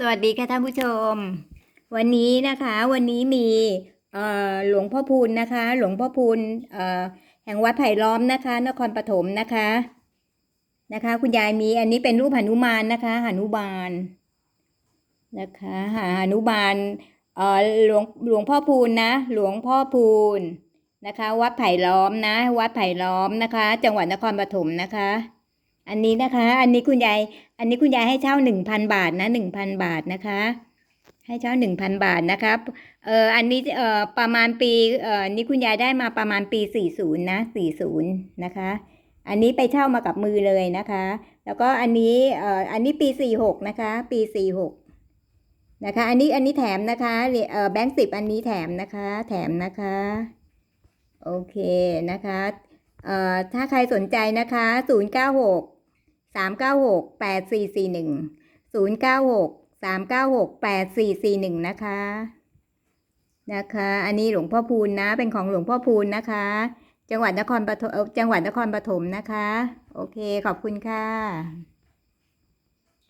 สวัสดีค่ะท่านผู้ชม วันนี้นะคะวันนี้มีหลวงพ่อพูนนะคะ หลวงพ่อพูนแห่งวัดไผ่ล้อมนะคะ นครปฐมนะคะนะคะ คุณยายมีอันนี้เป็นรูปหนุมานนะคะหนุบาลนะคะหาหนุบาลหลวงหลวงพ่อพูนนะ หลวงพ่อพูนนะคะ วัดไผ่ล้อมนะ วัดไผ่ล้อมนะคะ จังหวัดนครปฐมนะคะ อันนี้นะคะ อันนี้คุณยาย อันนี้คุณยายให้เช่าหนึ่งพันบาทนะหนึ่งพันบาทนะคะ ให้เช่าหนึ่งพันบาทนะครับเอออันนี้เออประมาณปีเออนี่คุณยายได้มาประมาณปีสี่ศูนย์นะสี่ศูนย์นะคะ อันนี้ไปเช่ามากับมือเลยนะคะ แล้วก็อันนี้เอออันนี้ปีสี่หกนะคะ ปีสี่หกนะคะ อันนี้อันนี้แถมนะคะเออแบงค์สิบอันนี้แถมนะคะ แถมนะคะโอเคนะคะเอ่อถ้าใครสนใจนะคะศู นย์เก้าหกสามเก้าหกแปดสี่สี่หนึ่งศูนย์เก้าหกสามเก้าหกแปดสี่สี่หนึ่งนะคะ นะคะ อันนี้หลวงพ่อพูนนะ เป็นของหลวงพ่อพูนนะคะ จังหวัดนครปฐมจังหวัดนครปฐมนะคะ โอเค ขอบคุณค่ะ